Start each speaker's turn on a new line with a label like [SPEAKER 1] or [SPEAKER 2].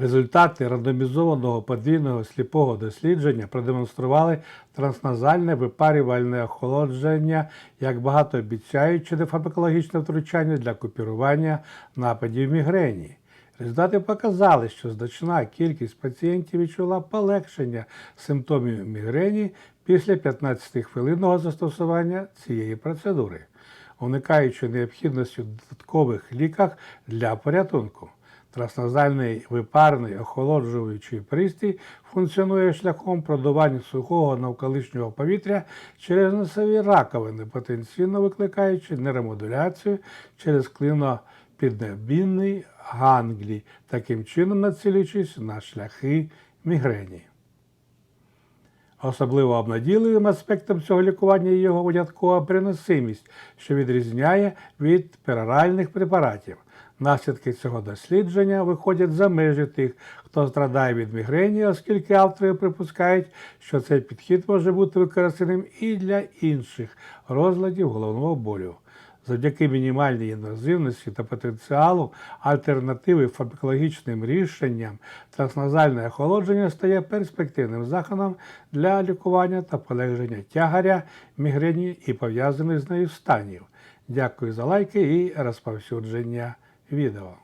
[SPEAKER 1] Результати рандомізованого подвійного сліпого дослідження продемонстрували трансназальне випарювальне охолодження як багатообіцяюче нефармакологічне втручання для купірування нападів мігрені. Результати показали, що значна кількість пацієнтів відчула полегшення симптомів мігрені після 15-хвилинного застосування цієї процедури, уникаючи необхідності додаткових ліках для порятунку. Трансназальний випарний охолоджуючий пристрій функціонує шляхом продування сухого навколишнього повітря через носові раковини, потенційно викликаючи нейромодуляцію через клинопіднебінний ганглій, таким чином націлюючись на шляхи мігрені. Особливо обнадійливим аспектом цього лікування є його виняткова переносимість, що відрізняє від пероральних препаратів. Наслідки цього дослідження виходять за межі тих, хто страдає від мігрені, оскільки автори припускають, що цей підхід може бути використаним і для інших розладів головного болю. Завдяки мінімальній інвазивності та потенціалу альтернативи фармакологічним рішенням трансназальне охолодження стає перспективним заходом для лікування та полегшення тягаря, мігрені і пов'язаних з нею станів. Дякую за лайки і розповсюдження відео.